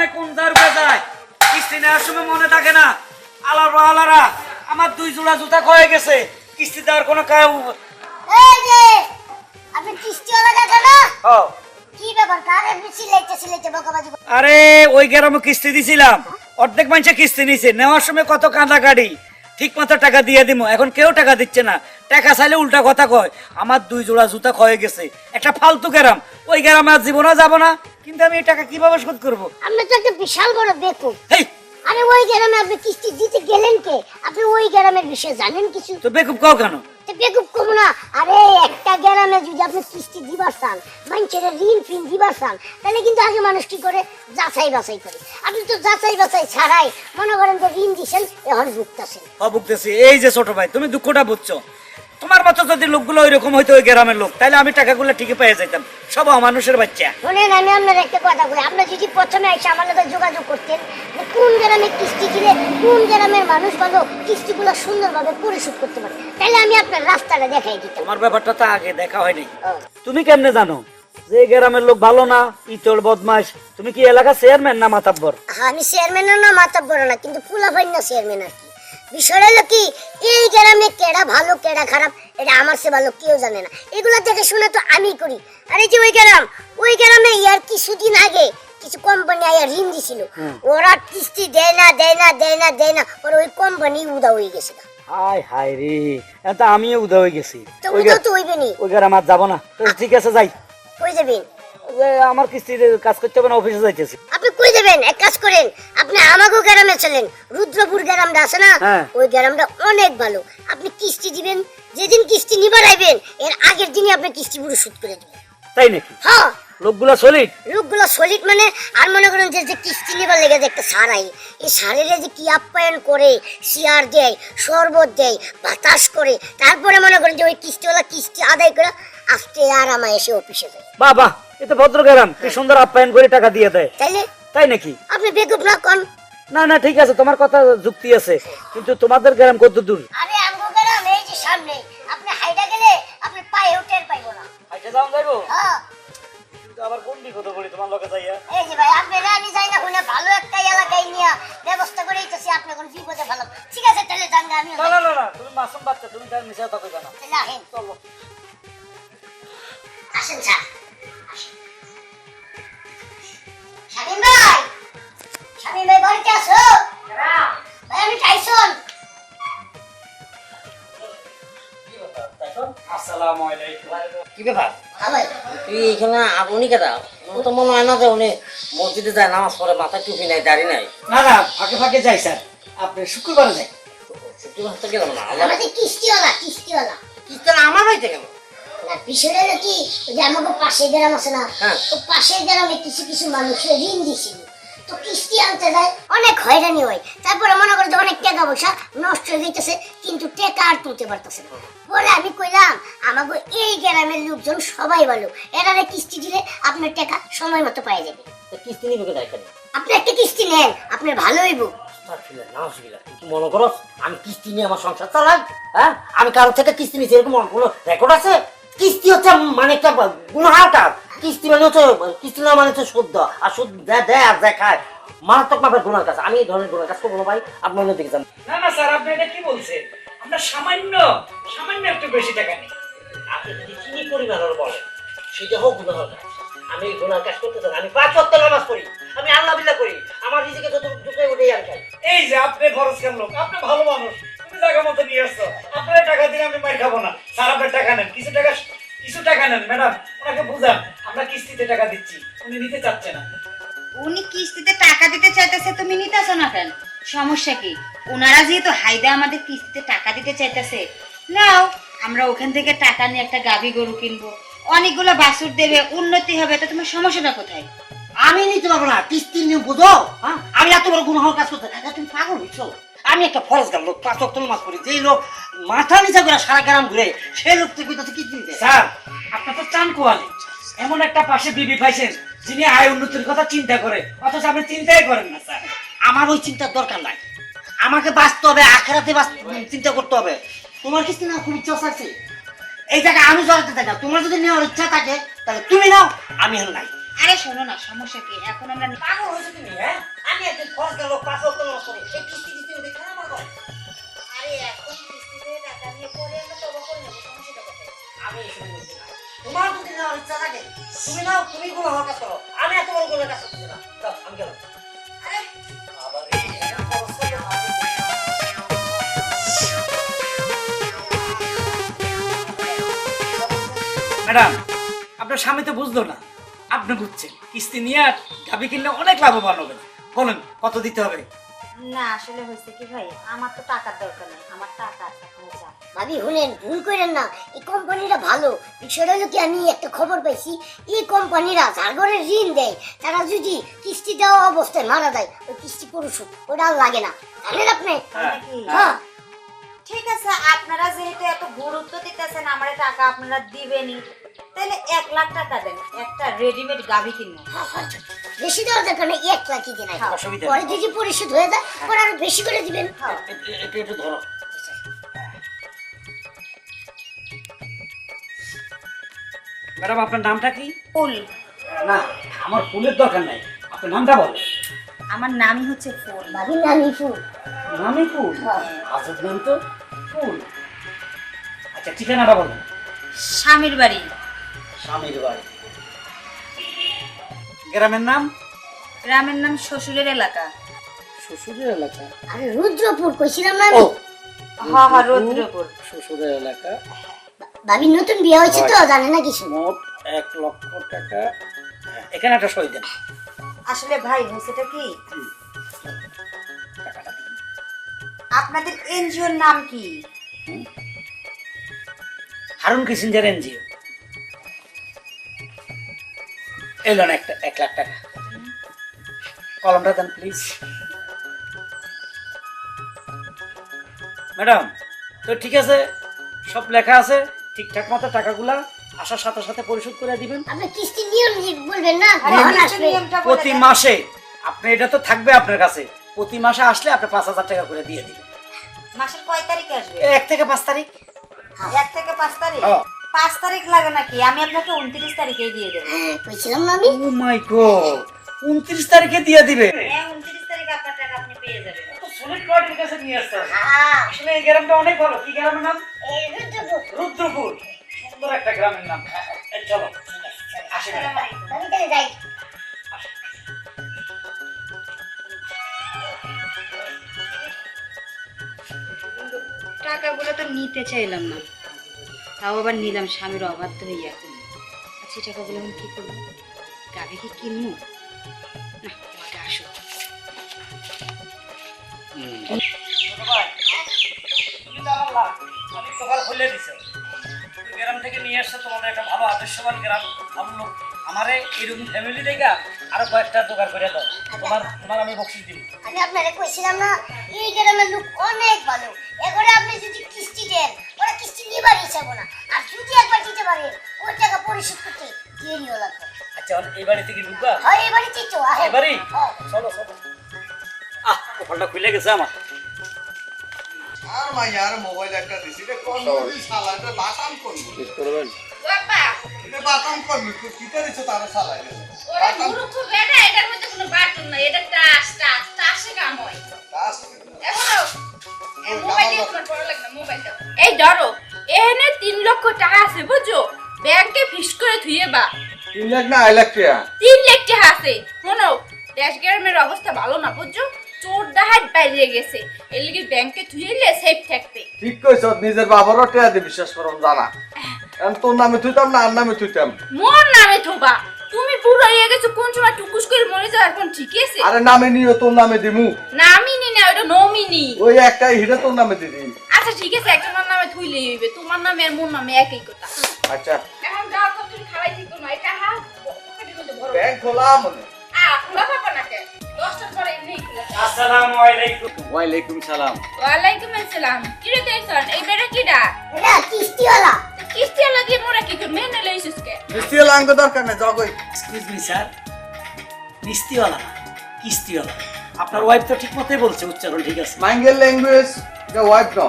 সময় কোন দারুকে যায়? কিস্তি নেওয়ার সময় মনে থাকে না। আলার আলারা আমার দুই জোড়া জুতা ক্ষয়ে গেছে। কিস্তি দেওয়ার কোনো এই যে আপনি কাকা না? আরে ওই গ্রামে কিস্তি দিছিলাম। অর্ধেক মানুষে কিস্তি নিছে। নেওয়ার সময় কত কাঁদা কাটি ঠিক মতো টাকা দিয়ে দিমু। এখন কেউ টাকা দিচ্ছে না। টাকা চাইলে উল্টা কথা কয়। আমার দুই জোড়া জুতা ক্ষয়ে গেছে। একটা ফালতু গ্রাম। ওই গ্রামে আর জীবনও যাব না। কিন্তু আমি এই টাকা কীভাবে শোধ করব? আপনি তো একটা বিশাল বড় বেকুব। আরে ওই গ্রামে আপনি কিস্তি দিতে গেলেন কে? আপনি ওই গ্রামের বিষয়ে জানেন কিছু? তো বেকুব কাও কেন? বেকুব কম না। আরে একটা গ্রামে যদি আপনি কিস্তি দিবার চান মানুষের ঋণ ফিন দিবার চান তাহলে কিন্তু আগে মানুষ কি করে? যাচাই বাছাই করে। আপনি তো যাচাই বাছাই ছাড়াই মনে করেন যে ঋণ দিছেন এখন ভুগতেছেন। অবুকতেছি এই যে ছোট ভাই তুমি দুঃখটা বুঝছ। তোমার মতো যদি লোকগুলো ওই রকম হইতো ওই গ্রামের লোক তাহলে আমি টাকাগুলো ঠিকই পেয়ে যাইতাম। সব মানুষের বাচ্চা। শোনেন আমি আপনার একটা কথা বলি। আপনি যদি প্রথমে এসে আমার সাথে যোগাযোগ করতেন কোন গ্রামে কিস্তি দিলে কোন গ্রামের মানুষ কিস্তিগুলো সুন্দরভাবে পরিশোধ করতে পারে তাহলে আমি আপনার রাস্তাটা দেখাই দিতাম। তোমার ব্যাপারটা তো আগে দেখা হয়নি। তুমি কেমনে জানো যে গ্রামের লোক ভালো না ইতর বদমাস তুমি কি এলাকা চেয়ারম্যান না মাতাব্বর? আমি চেয়ারম্যানও না মাতা বড় না কিন্তু ফুলাফাই না চেয়ারম্যান আর কি। বিষয়টা হলো কি এই গ্রামে কেডা ভালো কেডা খারাপ এটা আমার সে ভালো কেউ জানে না। এগুলো শুনে তো আমি করি। আর যে ওই গ্রাম ওই গ্রামে ইয়ার কিছুদিন আগে কিছু কোম্পানি আয়া ঋণ দিছিল। ওরা কিস্তি দেয় না দেয় না দেয় না দেয় না ওই কোম্পানি উদা হয়ে গেছে হায় হায় রে এটা আমিও উদা হয়ে গেছি। তো ওই উদা তো হইবে নি ওই গ্রাম আর যাব না। ঠিক আছে যাই। কই যাবেন আমার কিস্তিতে কাজ করতে হবে না অফিসে যাইতেছি। আপনি দেবেন এক কাজ করেন আপনি আমাকে গ্রামে চলেন রুদ্রপুর গ্রামটা আছে না? হ্যাঁ। ওই গ্রামটা অনেক ভালো। আপনি কিস্তি দিবেন যেদিন কিস্তি নিবার আইবেন এর আগের দিনই আপনি কিস্তি পুরো শুট করে দিবেন। তাই নাকি? হ্যাঁ লোকগুলা সলিড? লোকগুলো সলিড মানে আর মনে করেন যে যে কিস্তি নিবার লেগে যে একটা সার আই এই সারের যে কি আপ্যায়ন করে শিয়ার দেয় শরবত দেয় বাতাস করে তারপরে মনে করেন যে ওই কিস্তিওয়ালা কিস্তি আদায় করে আস্তে আর আমায় এসে অফিসে যায়। বাহ বাহ এটা ভদ্র গ্রাম কি সুন্দর আপ্যায়ন করে টাকা দিয়ে দেয়। তাইলে? তাই নাকি? আপনি বেকুব না কন। না না ঠিক আছে তোমার কথা যুক্তি আছে কিন্তু তোমাদের গ্রাম কত দূর আরে আমগো গ্রাম এই যে সামনে আপনি হাইটা গেলে আপনি পায়ে টের পাইবো না। আচ্ছা যাও যাইবো? হ্যাঁ। কিন্তু আবার কোন বিপদ করি তোমার লোকে যাইয়া? এই যে ভাই আপনি যাই না শুনে ভালো একটা এলাকায় নিয়ে ব্যবস্থা করে দিতেছি আপনি কোন বিপদে ভালো ঠিক আছে তাহলে জান আমি না না না তুমি মাসুম বাচ্চা তুমি তার না। চলো। আসেন স্যার। শামীম ভাই শামীম ভাই বাড়িতে আছো? ভাই আমি টাইসন। কি ব্যাপার তুই এখানে উনি কেটা ও তো মনে হয় না যে উনি মসজিদে যায় নামাজ পড়ে মাথায় টুপি নাই দাড়ি নাই। না না ফাঁকে ফাঁকে যাই স্যার। আপনি শুক্রবারে যাই। শুক্রবার তো গেলাম না আল্লাহ আমাদের কিস্তিওয়ালা কিস্তিওয়ালা। আমার বাড়িতে কেন না বিষয়টা হলো ওই যে আমাকে পাশে গ্রাম আছে না হ্যাঁ। তো গ্রামে কিছু কিছু মানুষের ঋণ দিছিল তো কিস্তি আনতে যায় অনেক হয়রানি হয়। তারপরে মনে করে যে অনেক টাকা পয়সা নষ্ট হয়ে কিন্তু টাকা আর তুলতে পারতেছে না। পরে আমি কইলাম আমাকে এই গ্রামের লোকজন সবাই ভালো। এরারে কিস্তি দিলে আপনার টাকা সময় মতো পাই যাবে। কিস্তি নিবে কোথায় আপনি একটা কিস্তি নেন আপনার ভালো হইব। মনে করো? আমি কিস্তি নিয়ে আমার সংসার চালাই হ্যাঁ? আমি কারোর থেকে কিস্তি নিয়েছি এরকম কোনো রেকর্ড আছে? কিস্তি হচ্ছে মানে একটা গুণহার কাজ কিস্তি মানে হচ্ছে কিস্তি না মানে হচ্ছে দেওয়া। আর সুদ দেয় দেয় আর দেখায়। মারাত্মক মাপের গুণার কাজ। আমি এই ধরনের গুণার কাজ করব না ভাই আপনার অন্য দিকে যান। না না স্যার আপনি এটা কি বলছেন? আমরা সামান্য সামান্য একটু বেশি টাকা নিই। আপনি যদি চিনি পরিমাণের বলেন। সেটা হোক গুণার কাজ। আমি গুণার কাজ করতে চাই আমি পাঁচ ওয়াক্ত নামাজ পড়ি। আমি আল্লাহ বিল্লাহ করি। আমার নিজেকে যত দুটোই উঠেই আর খাই। এই যে আপনি খরচ কেন লোক আপনি ভালো মানুষ। তুমি জায়গা মতো নিয়ে আসছো। আপনার টাকা দিলে আমি মার খাব না। স্যার আপনার টাকা নেন। কিছু টাকা কিছু টাকা নেন ম্যাডাম। ওনাকে বুঝান আমরা কিস্তিতে টাকা দিচ্ছি। উনি নিতে চাচ্ছে না। উনি কিস্তিতে টাকা দিতে চাইতেছে তুমি নিতেছো না কেন? সমস্যা কি? ওনারা যেহেতু হাইদা আমাদের কিস্তিতে টাকা দিতে চাইতেছে নাও আমরা ওখান থেকে টাকা নিয়ে একটা গাভী গরু কিনবো। অনেকগুলো বাছুর দেবে উন্নতি হবে তো তোমার সমস্যাটা কোথায়? আমি নিতে পারব না কিস্তি নিয়ে বুঝো হ্যাঁ? আমি এত বড় গুণাহর কাজ করতে তুমি পাগল হইছো। আমি একটা ফরজ গাল লোক পাঁচ ওয়াক্ত নামাজ পড়ি যেই লোক মাথা নিচে করে সারা গ্রাম ঘুরে সেই লোক তুই কইতাছে কিস্তি নিতে স্যার আপনি তো চান কোয়ালি। এমন একটা পাশে বিবি পাইছেন যিনি আয় উন্নতির কথা চিন্তা করে অথচ আপনি চিন্তাই করেন না স্যার। আমার ওই চিন্তার দরকার নাই। আমাকে বাঁচতে হবে আখেরাতে চিন্তা করতে হবে। তোমার কি না খুব ইচ্ছা আছে? এই জায়গায় আমি জড়াতে থাকি না। তোমার যদি নেওয়ার ইচ্ছা থাকে তাহলে তুমি নাও আমি আর নাই। আরে শোনো না সমস্যা কি? এখন আমরা পাগল হয়েছে তুমি হ্যাঁ? আমি একদিন খরচ গেল পাঁচ লক্ষ নষ্ট করে এই তোমার ইচ্ছা থাকে তুমি নাও তুমি গুলো করো আমি এত বড়গুলো না আমি গেলাম ম্যাডাম, আপনার স্বামী তো বুঝলো না। আপনি বুঝছেন, কিস্তি নিয়ে আর গাবি কিনলে অনেক লাভবান হবেন। বলেন, কত দিতে হবে? না আসলে হয়েছে কি ভাই? আমার তো টাকার দরকার নেই আমার টাকা আছে আপনারা যান ভাবি শুনেন ভুল করেন না। এই কোম্পানিটা ভালো। বিষয়টা হলো কি আমি একটা খবর পাইছি। এই কোম্পানিরা যার ঘরে ঋণ দেয় তারা যদি কিস্তি দেওয়া অবস্থায় মারা যায় ওই কিস্তি পরিশোধ ওটা আর লাগে না। জানেন আপনি? হ্যাঁ, হ্যাঁ। ঠিক আছে আপনারা যেহেতু এত গুরুত্ব দিতেছেন আমার টাকা আপনারা দিবেনই। তাহলে এক লাখ টাকা দেন একটা রেডিমেড গাভি কিনবো হ্যাঁ, হ্যাঁ, বেশি দেওয়ার দরকার নেই এক লাখই দেন হ্যাঁ। পরে যদি পরিশোধ হয়ে যায় পরে আরও বেশি করে দিবেন। একটু- একটু একটু ধরো। ম্যাডাম আপনার নামটা কি? ফুল। না আমার ফুলের দরকার নাই। আপনার নামটা বলেন। আমার নামই হচ্ছে ফুল। ভাবির নামই ফুল। নামই ফুল? আজব নাম তো ফুল। আচ্ছা ঠিকানাটা বলেন। স্বামীর বাড়ি। স্বামীর বাড়ি। গ্রামের নাম? গ্রামের নাম শ্বশুরের এলাকা। শ্বশুরের এলাকা? আরে রুদ্রপুর কইছিলাম না ও আমি হা হা রৌদ্রপুর। শ্বশুরের এলাকা? ভাবির নতুন বিয়ে হয়েছে তো জানে না কিছু। মোট এক লক্ষ টাকা। হ্যাঁ, এখানে একটা সই দেন। আসলে ভাই হয়েছেটা কি? আপনাদের এনজিওর নাম কি? Harun Kissinger NGO. এলো না একটা এক লাখ টাকা। কলমটা দেন প্লিজ ম্যাডাম তো ঠিক আছে সব লেখা আছে ঠিকঠাক মতো টাকাগুলা আসার সাথে সাথে পরিশোধ করে দিবেন। আপনি কিস্তি নিয়ম বলবেন না প্রতি মাসে আপনি এটা তো থাকবে আপনার কাছে। প্রতি মাসে আসলে আপনি পাঁচ হাজার টাকা করে দিয়ে দিবেন। মাসের কয় তারিখে আসবে? এক থেকে পাঁচ তারিখ। এক থেকে পাঁচ তারিখ। পাঁচ তারিখ লাগে নাকি? আমি আপনাকে উনত্রিশ তারিখেই দিয়ে দেবো। না ও মাই গড উনত্রিশ তারিখে দিয়ে দিবে? হ্যাঁ উনত্রিশ তারিখে আপনার টাকা আপনি পেয়ে যাবেন। নিয়ে হ্যাঁ। আসলে এই গ্রামটা অনেক ভালো। কি গ্রামের নাম? রুদ্রপুর। রুদ্রপুর। সুন্দর একটা গ্রামের নাম। চলো। আসি ম্যাডাম। আমি তাহলে যাই। টাকাগুলো তো নিতে চাইলাম না। তাও আবার নিলাম, স্বামীর অবাধ্য হইয়া আচ্ছা এই টাকাগুলো আমি কি করব? গাড়ি কি কিনবো। গ্রাম থেকে নিয়ে তোমাদের একটা গ্রাম আমারে এরকম ফ্যামিলি আরও কয়েকটা দোকান করে তোমার আমি বকশিস আমি কইছিলাম না, এই গ্রামের লোক অনেক ভালো। এবারে আপনি যদি কিস্তি দেন ওরা কিস্তি নিবার ইচ্ছা না আর যদি একবার দিতে পারেন ওই টাকা পরিশোধ করতে দেরিও লাগবে। আচ্ছা এই বাড়ি থেকে ঢুকবা? হয় এবারে চিত্র আহে। এবারই হ্যাঁ। চলো চলো। আহ কপালটা খুলে গেছে আমার। আর মোবাইল একটা দিছি রে কোন শালা এটা বাটাম করবি এটা বাটাম করবি তুই কিটা দিছ তার শালা এটা ওরা মূর্খ বেটা এটার মধ্যে কোনো বাটন নাই এটা টাস টাস টাসে কাম হয়। কাজ এখনও মোবাইল দিয়ে তোমার পড়া লাগে না মোবাইল দাও এই ধরো। এখানে তিন লক্ষ টাকা আছে বুঝছ? ব্যাংকে ফিস করে থুয়ে বা তিন লাখ না আড়াই লাখ টাকা? তিন লাখ টাকা আছে। শোনো দেশ গ্রামের অবস্থা ভালো না বুঝছ? চোর ডাহাত বাইরে গেছে। এর লিগে ব্যাংকে থুইলে সেফ থাকতে ঠিক কইছ নিজের বাবারও টাকা দিয়ে বিশ্বাস করম জানা। এখন তোর নামে থুইতাম না আর নামে তুইতাম মোর নামে থোবা? তুমি পুরো হয়ে গেছো কোন সময় টুকুস করে মরে যাও এখন ঠিক আছে? আরে নামে নিও তোর নামে দিমু। নামিনি না ওটা নমিনি। ওই একটা হিরে তোর নামে দিদি আচ্ছা ঠিক আছে একজনের নামে থুইলেই হইবে তোমার নামে আর মোর নামে একই কথা। আচ্ছা। এখন যাও তো তুমি খাওয়াই ঠিক না এটা হা ব্যাংক খোলা মনে। আ খোলা পাবা না কে? পরে এমনি খুলে। আসসালামু আলাইকুম। ওয়ালাইকুম সালাম। ওয়ালাইকুম আসসালাম। কি রে তেইছন এই বেটা কিডা? এটা কিস্তিওয়ালা। কিস্তি লাগি মোরা কি করে মেনে লইছিস কে? দরকার নেই যাও কই। এক্সকিউজ মি স্যার মিস্তিওয়ালা না কিস্তিওয়ালা। আপনার ওয়াইফ তো ঠিক মতোই বলছে উচ্চারণ ঠিক আছে। মাইঙ্গেল ল্যাঙ্গুয়েজ এটা ওয়াইফ ন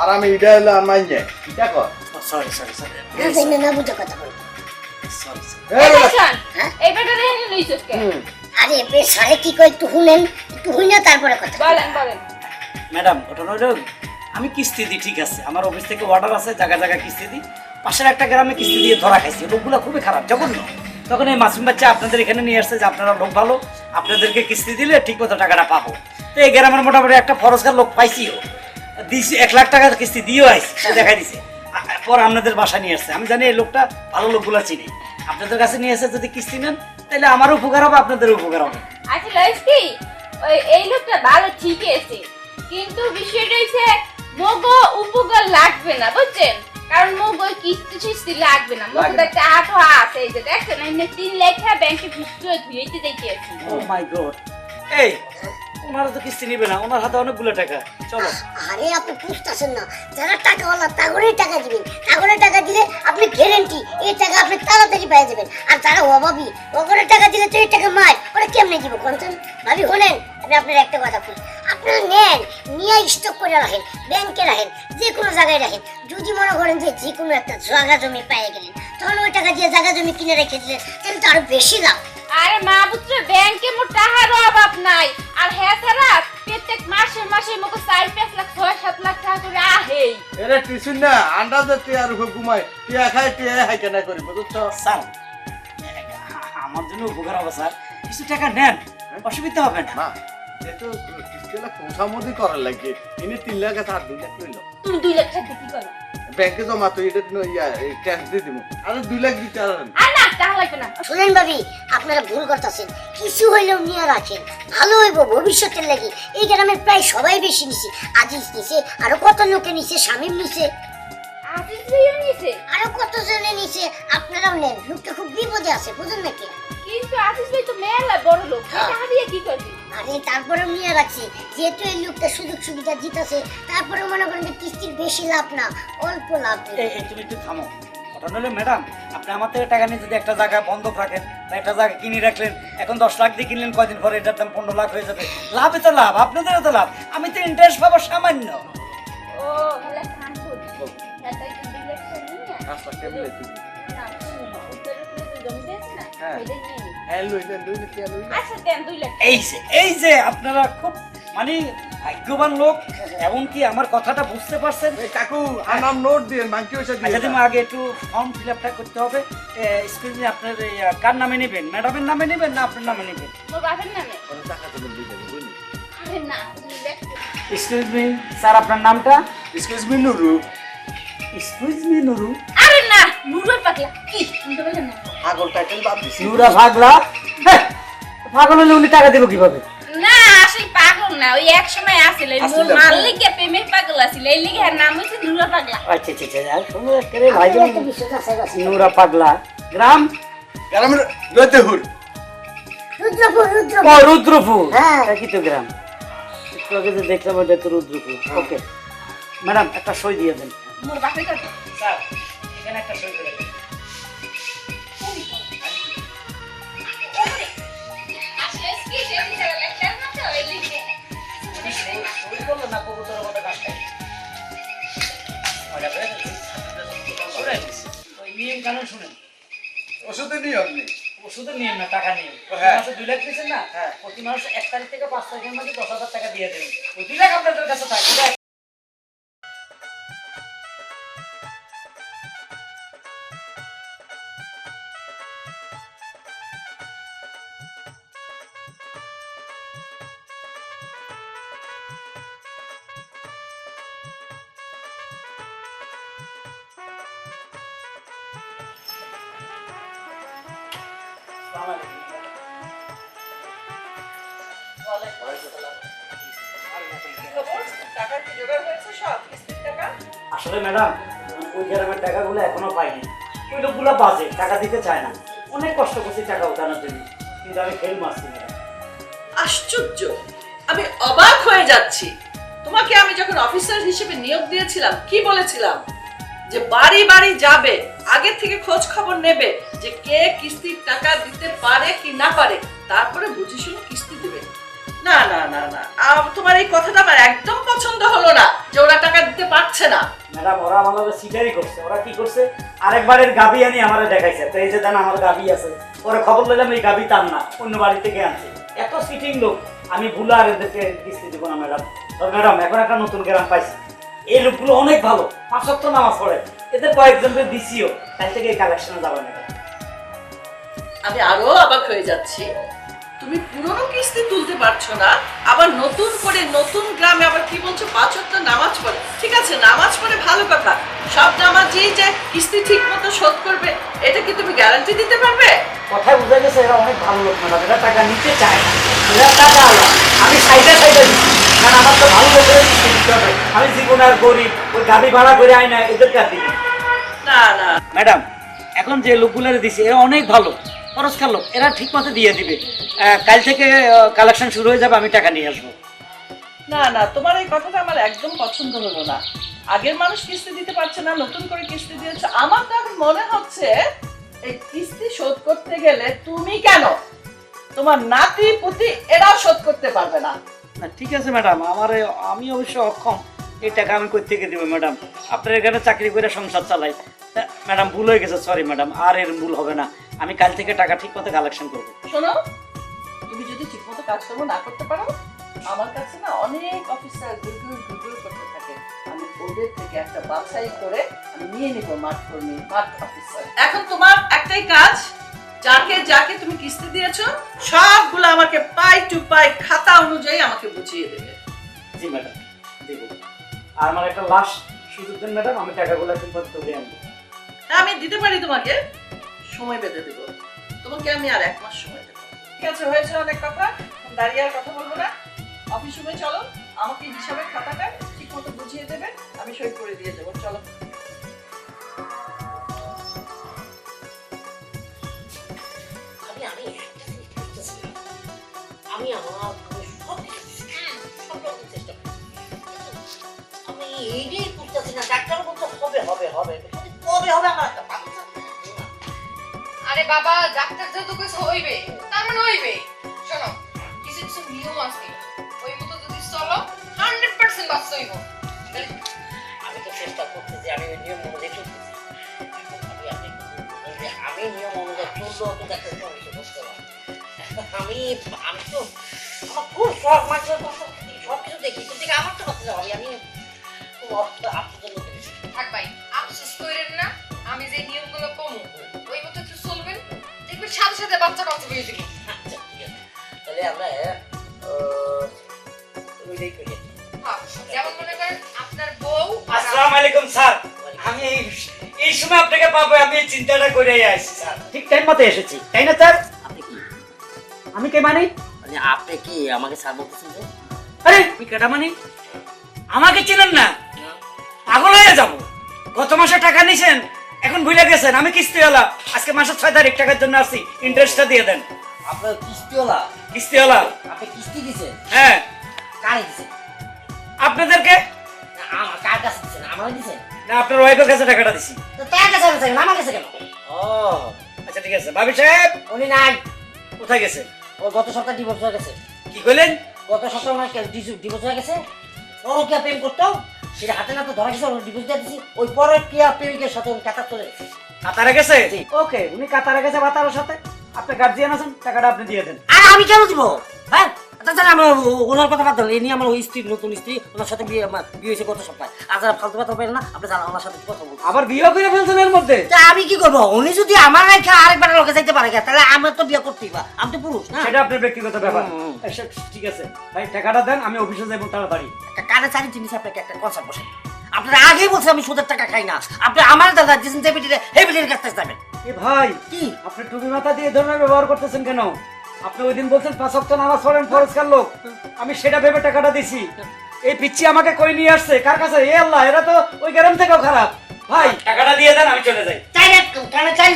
আর আমি এটা হলো আর এটা কর সরি সরি সরি না না বুঝে কথা বল সরি আরে সারে কি কই একটু শুনেন একটু শুনে তারপরে কথা বলেন বলেন। ম্যাডাম ঘটনা হলো আমি কিস্তি দিই ঠিক আছে। আমার অফিস থেকে অর্ডার আছে জায়গা জায়গা কিস্তি দিই। পাশের একটা গ্রামে কিস্তি দিয়ে ধরা খাইছি। লোকগুলো খুবই খারাপ জঘন্য। তখন এই মাসুম বাচ্চা আপনাদের এখানে নিয়ে আসছে যে আপনারা লোক ভালো আপনাদেরকে কিস্তি দিলে ঠিক মতো টাকাটা পাবো। তো এই গ্রামের মোটামুটি একটা ফরজকার লোক পাইছিও। দিয়েছি এক লাখ টাকার কিস্তি দিয়েও আইছি সে দেখাই দিছে। পর আপনাদের বাসা নিয়ে আসছে। আমি জানি এই লোকটা ভালো লোকগুলো চিনি। আপনাদের কাছে নিয়ে এসে যদি কিস্তি নেন তাহলে আমারও উপকার হবে আপনাদেরও উপকার হবে। আচ্ছা কি? ওই এই লোকটা ভালো ঠিকই আছে। কিন্তু বিষয়টা হইছে মগো উপকার লাগবে না বুঝছেন? কারণ মগো কিস্তি টিস্তি লাগবে না। মগো একটা আটো আছে এই যে দেখছেন? এমনি তিন লেখা ব্যাংকে করে ধুইতে দেখি ও মাই গড এই ওনারা তো কিস্তি নিবে না, ওনার হাতে অনেকগুলো টাকা। চলো। আরে, আপনি বুঝতেছেন না। যারা টাকা দিবেন। তাগরে টাকা দিলে আপনি গ্যারেন্টি এই টাকা আপনি তাড়াতাড়ি পেয়ে যাবেন। আর অভাবী, ওগরে টাকা দিলে তো এই টাকা ওরা কেমনে দিব কোনছেন ভাবি, হলেন। আমি আপনার একটা কথা বলি। নেন, নিয়ে স্টক করে রাখেন ব্যাংকে রাখেন, যে কোনো জায়গায় রাখেন। যদি মনে করেন যে যে কোনো একটা জায়গা জমি পেয়ে গেলেন তখন ওই টাকা দিয়ে জায়গা জমি কিনে রেখে দিলেন, তাহলে তো আরও বেশি লাভ। আরে মা পুত্র ব্যাংকে মোর টাকার অভাব নাই। আর হ্যাঁ ছাড়া প্রত্যেক মাসে মাসে মগো চার পাঁচ লাখ ছয় সাত লাখ টাকা করে আহেই। এরে টিসুন না আন্দাজে টিয়ার উপর ঘুমায় টিয়া খায় টিয়া হাই কেনা করি বুঝছ? স্যার আমার জন্য উপকার হবে স্যার। কিছু টাকা নেন অসুবিধা হবে না। মা এতো কিস্তিলা খোঁসামদি করার লাগে। ইনি তিন লাখ আর দুই লাখ লইল তুমি দুই লাখ টাকা কি করো? ব্যাংকে জমা তো এটা ট্যাক্স দিয়ে দিব আরে দুই লাখ দিতে আর আর না টাকা লাগবে না। শুনেন ভাবি আপনারা ভুল করতেছেন। কিছু হইলেও নিয়ে রাখেন। ভালো হইব ভবিষ্যতের লাগি। এই গ্রামের প্রায় সবাই বেশি নিছে। আজিজ নিছে আরও কত লোকে নিছে শামিম নিছে। আরও কত জনে নিছে আপনারাও নেন। লোকটা খুব বিপদে আছে বুঝুন নাকি কিন্তু আজিজ ভাই তো মেলা বড় লোক। হ্যাঁ। টাকা দিয়ে কি করবি? আরে তারপরেও নিয়ে রাখছি যেহেতু এই লোকটা সুযোগ সুবিধা দিতেছে তারপরে মনে করেন যে কিস্তির বেশি লাভ না অল্প লাভ তুমি একটু থামো। ঘটনা হলো ম্যাডাম আপনি আমার থেকে টাকা নিয়ে যদি একটা জায়গা বন্ধক রাখেন বা একটা জায়গা কিনে রাখলেন এখন দশ লাখ দিয়ে কিনলেন কয়দিন পরে এটার দাম পনেরো লাখ হয়ে যাবে। লাভে তো লাভ আপনাদেরও তো লাভ। আমি তো ইন্টারেস্ট পাবো সামান্য। ও হলে এই যে এই যে আপনারা খুব মানে ভাগ্যবান লোক এমনকি আমার কথাটা বুঝতে পারছেন। কাকু আনাম নোট দিয়েন বাকি দিয়ে আচ্ছা তুমি আগে একটু ফর্ম ফিল আপটা করতে হবে। স্ক্রিনে আপনার কার নামে নেবেন? ম্যাডামের নামে নেবেন না আপনার নামে নেবেন? দিয়ে এক্সকিউজ মি স্যার আপনার নামটা? Excuse me Nuru. Excuse me Nuru. আরে না নুরুর পাগলা। কি? শুনতে পেলেন না? পাগল টাইটেল বাদ দিছি নুরা ভাগলা হ্যাঁ, পাগল হলে উনি টাকা দেবো কীভাবে? না আসলে পাগল না ওই এক সময় আসিল মোর আসলে মালিককে প্রেমের পাগল আসিল এই লিগে নাম হচ্ছে নুরুর পাগলা। আচ্ছা আচ্ছা আচ্ছা করে ভাই। নুরা পাগলা গ্রাম? গ্রামের লতেহুর রুদ্রপুর রুদ্রপুর। রুদ্রপুর। হ্যাঁ। একই তো গ্রাম? একটু যে দেখলাম ওটা তো রুদ্রপুর। ওকে ম্যাডাম একটা সই দিয়ে দেন। মোর স্যার এখানে একটা সই করে না ওই নিয়ম কানুন শুনেন। ওষুধের নিয়ম নেই। ওষুধের নিয়ম না টাকা নিয়ম। হ্যাঁ। মাসে দুই লাখ দিয়েছেন না? প্রতি মাসে এক তারিখ থেকে পাঁচ তারিখের মধ্যে দশ হাজার টাকা দিয়ে দেবেন। ওই দুই লাখ আপনাদের কাছে থাকবে আসলে ম্যাডাম, ওই গ্রামের টাকাগুলো এখনও পাইনি। ওই লোকগুলো বাজে, টাকা দিতে চায় না। অনেক কষ্ট করছি টাকা উঠানোর জন্য, কিন্তু আমি ফেল মারছি আশ্চর্য! আমি অবাক হয়ে যাচ্ছি। তোমাকে আমি যখন অফিসার হিসেবে নিয়োগ দিয়েছিলাম, কি বলেছিলাম? যে বাড়ি বাড়ি যাবে আগে থেকে খোঁজ খবর নেবে যে কে কিস্তির টাকা দিতে পারে কি না পারে, তারপরে বুঝে শুনে কিস্তি দেবে। না না না না তোমার এই কথাটা আমার একদম পছন্দ হলো না যে ওরা টাকা দিতে পারছে না। ম্যাডাম, ওরা লগে সিটারি করছে। ওরা কি করছে? আরেকবারের গাবি আনি আমারে দেখাইছে। তো এই যে দেন আমার গাবি আছে। ওরা খবর দিলাম এই গাবি তার না, অন্য বাড়ি থেকে আনছে। এত সিটিং লোক, আমি ভুলে আর এদেরকে কিস্তি দিব না, ম্যাডাম। তবে ম্যাডাম, এখন একটা নতুন গ্রাম পাইছি। এই লোকগুলো অনেক ভালো পাঁচ সপ্তাহ নামাজ পড়ে। এদের কয়েকজনকে দিছিও, তাই থেকে কালেকশনে যাবে, ম্যাডাম। আমি আরও অবাক হয়ে যাচ্ছি। তুমি পুরনো কিস্তি তুলতে পারছ না আবার নতুন করে নতুন গ্রামে আবার কি বলছো? পাঁচ ওয়াক্ত নামাজ পড়ে। ঠিক আছে নামাজ পড়ে ভালো কথা। সব নামাজি যে কিস্তি ঠিক মতো শোধ করবে এটা কি তুমি গ্যারান্টি দিতে পারবে? কথায় বোঝা গেছে এরা অনেক ভালো লোক ম্যাডাম। এরা টাকা নিতে চায় না। এরা টাকা আলা আমি সাইডে সাইডে দিচ্ছি। কারণ আমার তো ভালো লোকের কিস্তি দিতে হবে। আমি জীবন আর গরিব ওই গাড়ি ভাড়া করে আয় না এদের দিবি না। না না। ম্যাডাম এখন যে লোকগুলো দিছে এরা অনেক ভালো। পরস্কার লোক এরা ঠিক মতো দিয়ে দিবে। কাল থেকে কালেকশন শুরু হয়ে যাবে আমি টাকা নিয়ে আসব। না না তোমার এই কথাটা আমার একদম পছন্দ হলো না। আগের মানুষ কিস্তি দিতে পারছে না নতুন করে কিস্তি দিয়েছে। আমার তো মনে হচ্ছে এই কিস্তি শোধ করতে গেলে তুমি কেন? তোমার নাতি পুতি এরাও শোধ করতে পারবে না। না ঠিক আছে ম্যাডাম আমার আমি অবশ্য অক্ষম। এই টাকা আমি কই থেকে দেবো ম্যাডাম আপনার এখানে চাকরি করে সংসার চালাই। ম্যাডাম ভুল হয়ে গেছে সরি ম্যাডাম আর এর ভুল হবে না। আমি কাল থেকে টাকা ঠিক মতো কালেকশন করব। শোনো তুমি যদি ঠিকমতো কাজকর্ম না করতে পারো আমার কাছে না অনেক অফিসার গুগল গুগল করতে থাকে। আমি ওদের থেকে একটা বাছাই করে আমি নিয়ে নিব মাঠ কর্মী মাঠ অফিসার এখন তোমার একটাই কাজ যাকে যাকে তুমি কিস্তি দিয়েছ সবগুলো আমাকে পাই টু পাই খাতা অনুযায়ী আমাকে বুঝিয়ে দেবে। জি ম্যাডাম দেব। আর আমার একটা লাস্ট সুযোগ দেন ম্যাডাম আমি টাকাগুলো ঠিক মতো তুলে আনব। আমি দিতে পারি তোমাকে? সময় বেঁধে দেব। তোমাকে আমি আর এক মাস সময় দেবো। ঠিক আছে হয়েছে অনেক কথা। দাঁড়িয়ে আর কথা বলব না। অফিস রুমে চলো। আমাকে হিসাবের খাতাটা ঠিক মতো বুঝিয়ে দেবে। আমি সই করে দিয়ে দেবো। চলো। আমি আমার সব সব রকম চেষ্টা করছি। এইটাই বুঝতেছি না। ডাক্তার বলতে হবে হবে হবে। কবে হবে আমার একটা বাচ্চা আরে বাবা ডাক্তার যেহেতু কিছু হইবে। তার মানে হইবে। শোনো কিছু কিছু নিয়ম আছে। ওই মতো যদি চলো হান্ড্রেড পার্সেন্ট বাঁচতে হইব। আমি তো চেষ্টা করতেছি আমি ওই নিয়ম অনুযায়ী চলতেছি আমি যে আমি নিয়ম অনুযায়ী চললেও তো ডাক্তার সমস্যা বুঝতে পারব আমি আমি তো আমার খুব শখ মানুষের সব কিছু দেখি কিন্তু আমার তো কথা হবে আমি খুব মধ্যে থাক ভাই। না আমি যে নিয়মগুলো কমু ওই মতো একটু চলবেন দেখবেন সাথে সাথে বাচ্চা তাহলে আমরা ওইটাই করি। হ্যাঁ যেমন মনে করেন আপনার বউ আসসালামু আলাইকুম স্যার। আমি এই- এই সময় আপনাকে পাবো আমি চিন্তাটা করে আসছি স্যার। ঠিক টাইম মতো এসেছি তাই না স্যার? আপনি কি? আমি কে মানি? মানে আপনি কি আমাকে স্যার বলতেছেন যে? আরে আমি কেটা মানি? আমাকে চিনেন না। গত মাসে টাকা নিছেন এখন ভুলে গেছেন আমি কিস্তিওয়ালা। আজকে মাসের ছয় তারিখ টাকার জন্য আসি ইন্টারেস্টটা দিয়ে দেন। আপনার কিস্তিওয়ালা? কিস্তিওয়ালা। আপনি কিস্তি দিছেন? হ্যাঁ। কারে দিছেন? আপনাদেরকে? আমার কার কাছে দিছেন? আমার দিছেন? না আপনার ওয়াইফের কাছে টাকাটা দিছি। তো তার কাছে দিছেন? আমার কাছে কেন? ও আচ্ছা ঠিক আছে। ভাবি সাহেব উনি নাই। কোথায় গেছে? ও গত সপ্তাহে ডিভোর্স হয়ে গেছে। কি কইলেন? গত সপ্তাহে ওনার ডিভোর্স হয়ে গেছে? ও কে প্রেম করতো? সেটা হাতে না তো ধরা গেছে ডিভোর্স দিয়ে দিছি। ওই পরে ক্রিয়া প্রেমিকের সাথে উনি কাতার চলে গেছে কাতারে গেছে। ওকে উনি কাতারে গেছে বাতারের সাথে। আপনি গার্জিয়ান আছেন টাকাটা আপনি দিয়ে দেন। আর আমি কেন দিব? হ্যাঁ? তাছাড়া আমার ওনার কথা বাদ এই নিয়ে আমার ওই স্ত্রী নতুন স্ত্রী ওনার সাথে বিয়ে আমার বিয়ে হয়েছে গত সপ্তাহে। আর যারা ফালতু কথা পারেন না আপনি জানা ওনার সাথে কথা আবার বিয়ে করে ফেলছেন এর মধ্যে? তা আমি কি করব? উনি যদি আমার রেখে আরেকবার লোকে যাইতে পারে তাহলে আমার তো বিয়ে করতেই বা। আমি তো পুরুষ না? সেটা আপনার ব্যক্তিগত ব্যাপার। ঠিক আছে। ভাই টাকাটা দেন আমি অফিসে যাব তাড়াতাড়ি। কানে চারি জিনিস আপনাকে একটা কনসার্ট বসে। আপনারা আগেই বলছেন আমি সুদের টাকা খাই না। আপনি আমার দাদা দিয়েছেন ডেবিটিতে হেবিটির কাছ যাবেন। এ ভাই কি? আপনি টুপি মাথা দিয়ে ধরনের ব্যবহার করতেছেন কেন? আপনি ওই দিন বলছেন পাঁচ অক্ট নামাজ পড়েন ফরজকার লোক। আমি সেটা ভেবে টাকাটা দিছি। এই পিচ্ছি আমাকে কই নিয়ে আসছে? কার কাছে? এ আল্লাহ এরা তো ওই গ্রাম থেকেও খারাপ। ভাই। টাকাটা দিয়ে দেন আমি চলে যাই। চাই না কানে চাই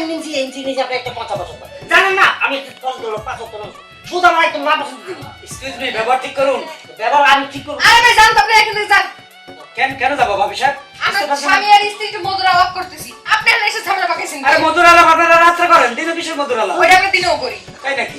ইঞ্চি নিচে আপনি একটা পচা বসে জানেন না আমি একটু ফল দিলাম পাঁচ অক্ট নামাজ। সুদ আমার একদম না পছন্দ দিই এক্সকিউজ মি ব্যবহার ঠিক করুন। ব্যবহার আমি ঠিক করব আরে ভাই যান তো আপনি এখান যান। কেন কেন যাব ভাবি সাহেব? আমরা স্বামী আর স্ত্রী একটু মধুর আলাপ করতেছি। আপনি এসে ঝামেলা পাকাইছেন আরে মধুর আলাপ আপনারা রাত্রে করেন দিনে কিসের মধুর আলাপ। ওইটা আমরা দিনেও করি। তাই নাকি?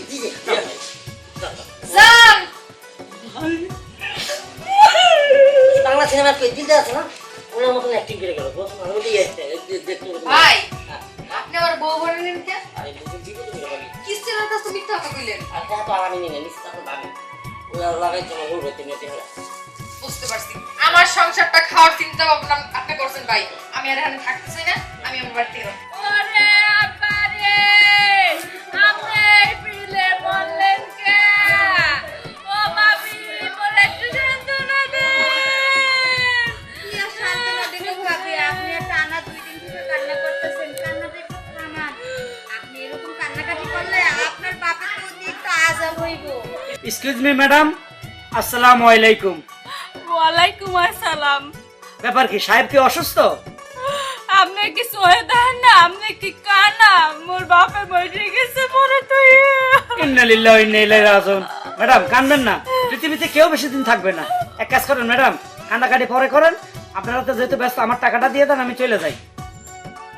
হইব এক্সকিউজ মি ম্যাডাম আসসালামু আলাইকুম। ওয়ালাইকুম আসসালাম। ব্যাপার কি সাহেব কি অসুস্থ? আপনি কি সহে দেন না? আপনি কি কানা? মোর বাপে মরে গেছে তুই ইন্না লিল্লাহি ইন্না ইলাইহি রাজিউন। ম্যাডাম কাঁদবেন না। পৃথিবীতে কেউ বেশি দিন থাকবে না। এক কাজ করেন ম্যাডাম কান্নাকাটি পরে করেন। আপনারা তো যেহেতু ব্যস্ত আমার টাকাটা দিয়ে দেন আমি চলে যাই।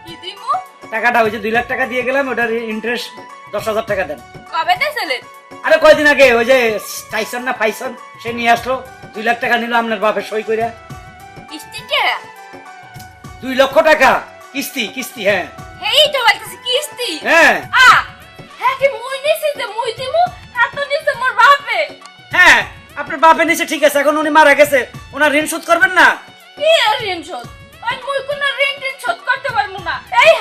কি দিমু? টাকাটা ওই যে দুই লাখ টাকা দিয়ে গেলাম ওটার ইন্টারেস্ট দশ হাজার টাকা দেন। কবে দিয়েছিলেন? আরে কয়দিন আগে ওই যে টাইসন না ফাইসন সে নিয়ে আসলো। দুই লাখ টাকা নিল আপনার বাপের সই করে দুই লক্ষ টাকা। কিস্তি কিস্তি হ্যাঁ। হেই তো বলতেছি কিস্তি? হ্যাঁ। আ হ্যাঁ কি মুই নিছি যে মুই দিমু? নিছে মোর বাপে। হ্যাঁ আপনার বাপের নিচে ঠিক আছে এখন উনি মারা গেছে। ওনার ঋণ শোধ করবেন না? কি আর ঋণ শোধ? ওই মুই কোনো ঋণ টিন শোধ করতে পারব না। এই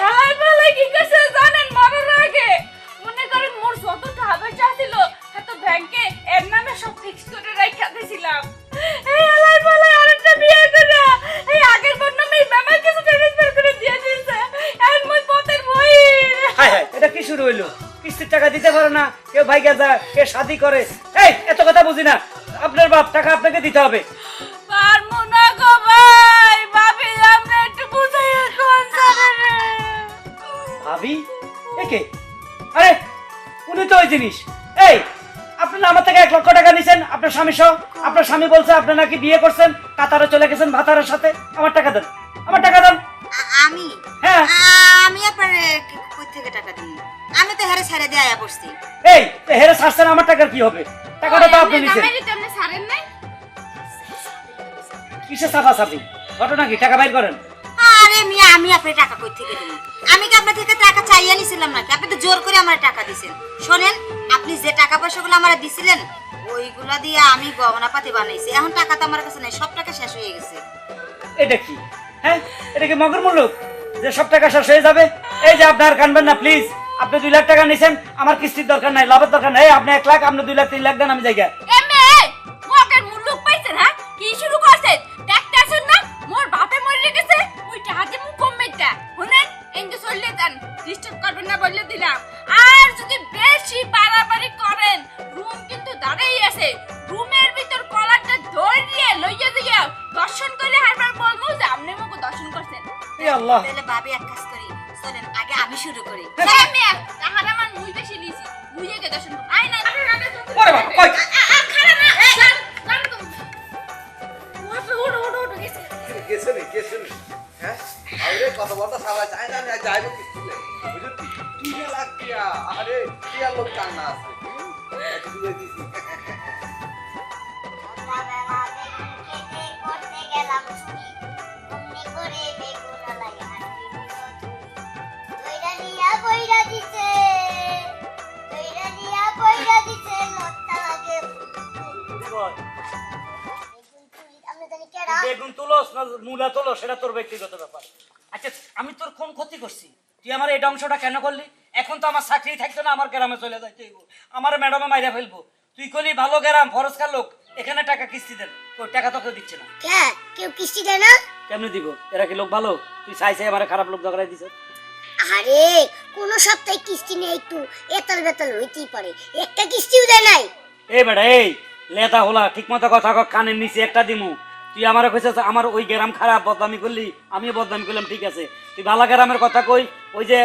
কি কাছে জানেন? ফিক্স করে রাখা দিয়েছিলাম এই হালাই পালাই আরেকটা বিয়ে করে এই আগের বোন নামে কিছু ট্রান্সফার করে দিয়ে দিয়েছে। এখন মুই পথের বই। এটা কি শুরু হইল? কিস্তির টাকা দিতে পারে না কেউ ভাইগা যায় কে শাদি করে। এই এত কথা বুঝি না। আপনার বাপ টাকা আপনাকে দিতে হবে। পারমু না গো ভাই ভাবি আমরা একটু বুঝাইয়া কোন ভাবি? একে আরে উনি তো ওই জিনিস। স্বামী সহ? আপনার স্বামী বলছে আপনি নাকি বিয়ে করছেন কাতারে চলে গেছেন ভাতারের সাথে। আমার টাকা দেন আমার টাকা দেন। আমি? হ্যাঁ। আমি আপনার কই থেকে টাকা দিই? আমি তো হারে ছেড়ে দিয়ে আয়া পড়ছি এই তো হেরে ছাড়ছেন আমার টাকার কি হবে? টাকাটা তো আপনি নিছেন। আমি আপনি সারেন নাই? কিসে চাপা চাপি ঘটনা কি? টাকা বাইর করেন। আরে মিয়া আমি আপনার টাকা কই থেকে দিই? আমি কি আপনার থেকে টাকা চাইয়া নিছিলাম নাকি? আপনি তো জোর করে আমার টাকা দিছেন। শোনেন আপনি যে টাকা পয়সাগুলো আমার দিছিলেন ওইগুলা দিয়ে আমি গহনা পাতি বানাইছি। এখন টাকা তো আমার কাছে নাই সব টাকা শেষ হয়ে গেছে। এটা কি? হ্যাঁ এটা কি মগর মুলুক যে সব টাকা শেষ হয়ে যাবে? এই যে আপনার কানবেন না প্লিজ আপনি দুই লাখ টাকা নিছেন আমার কিস্তির দরকার নাই লাভের দরকার নাই। আপনি এক লাখ আপনি দুই লাখ তিন লাখ দেন আমি জায়গা মুলুক পাইছেন হ্যাঁ? কি শুরু করছেন? দেখতেছেন না মোর বাপে মরে গেছে ওই টাকা মূলা তোলো সেটা তোর ব্যক্তিগত ব্যাপার। আচ্ছা আমি তোর কোন ক্ষতি করছি? তুই আমার এই অংশটা কেন করলি? এখন তো আমার চাকরি থাকতো না আমার গ্রামে চলে যাইতে আমার ম্যাডামে মাইরা ফেলব। তুই কলি ভালো গ্রাম ফরস্কার লোক এখানে টাকা কিস্তি দেন। ওই টাকা তোকে দিচ্ছে না। কেউ কিস্তি দেয় না? কেমনি দিব? এরা কি লোক ভালো? তুই চাই চাই আমার খারাপ লোক দরকার দিছে। আরে কোন সপ্তাহে কিস্তি নেই একটু। এতল বেতল হইতেই পারে। একটা কিস্তিও দেয় নাই। এই বেটা এই লেতা হলা ঠিক মতো কথা কানের নিচে একটা দিমু। তুই আমার কইছিস, আমার ওই গ্রাম খারাপ, বদনামি করলি আমি বদনামি করলাম, ঠিক আছে। তুই বালা গ্রামের কথা কই, ওই যে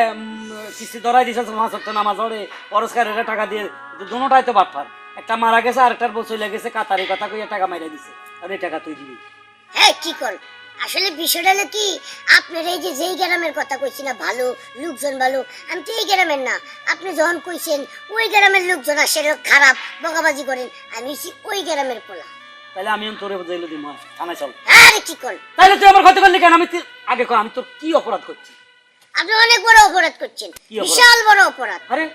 কিস্তি ধরাই দিছিস মাছ না মাছ ধরে পরস্কার টাকা দিয়ে দুটাই তো বাটফার একটা মারা গেছে আর একটার বউ চলে গেছে, কাতারি কথা কইয়া টাকা মাইরা দিছে। আর এই টাকা তুই দিবি। হ্যাঁ কি কর? আসলে বিষয়টা হলো কি, আপনার এই যে যেই গ্রামের কথা কইছি না, ভালো, লোকজন ভালো, আমি তো এই গ্রামের না। আপনি যখন কইছেন, ওই গ্রামের লোকজন আসে খারাপ, বকাবাজি করেন, আমি ওই গ্রামের পোলা। তাহলে আমি তোরে জেলে দিব থানায় চল। আরে কি কর? তাহলে তুই আমার ক্ষতি করলি কেন? আমি আগে কর আমি তোর কি অপরাধ করছি? আপনি অনেক বড় অপরাধ করছেন। বিশাল বড় অপরাধ। আরে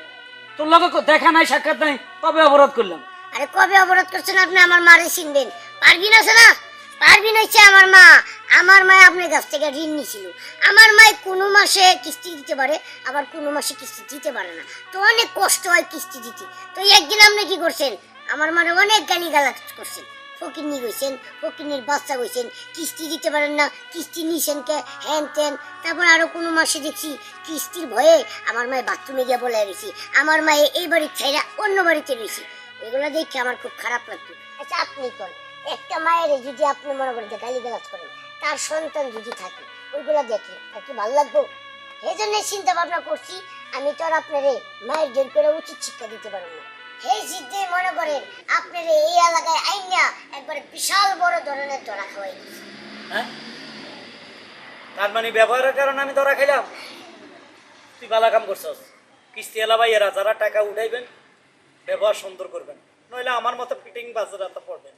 তোর লগে দেখা নাই সাক্ষাৎ নাই কবে অপরাধ করলাম? আরে কবে অবরোধ করছেন আপনি? আমার মারে চিনবেন পারবিন আছে না পারবিন হচ্ছে আমার মা। আমার মা আপনার কাছ থেকে ঋণ নিছিল। আমার মায় কোনো মাসে কিস্তি দিতে পারে আবার কোনো মাসে কিস্তি দিতে পারে না। তো অনেক কষ্ট হয় কিস্তি দিতে। তো একদিন আপনি কি করছেন? আমার মারে অনেক গালি গালাজ করছেন। বাচ্চা কিস্তি দিতে পারেন না, কিস্তি কে? হ্যান ত্যান। তারপর আরও কোনো মাসে দেখছি কিস্তির ভয়ে আমার মায়ে বাথরুমে গিয়ে বলে রয়েছি আমার মায়ে এই বাড়ির ছেড়ে অন্য বাড়িতে রয়েছি। এগুলো দেখে আমার খুব খারাপ লাগতো। আচ্ছা আপনি কোন? একটা মায়ের যদি আপনি মনে করেন যে গালি গালাজ করেন, তার সন্তান যদি থাকে, ওইগুলো দেখে কি ভালো লাগবো? এই জন্য চিন্তা ভাবনা করছি, আমি তো আর আপনারে মায়ের জোর করে উচিত শিক্ষা দিতে পারব না। সিদ্ধে মনে করেন, আপনার এই এলাকায় আইনা একবারে বিশাল বড় ধরনের ধরা খাওয়াই। হ্যাঁ? তার মানে ব্যবহারের কারণে আমি ধরা খাইলাম? তুই ভালো কাম করছস। কিস্তি এলা এরা যারা টাকা উঠাইবেন, ব্যবহার সুন্দর করবেন। নইলে আমার মতো ফিটিং বাজারে পড়বেন।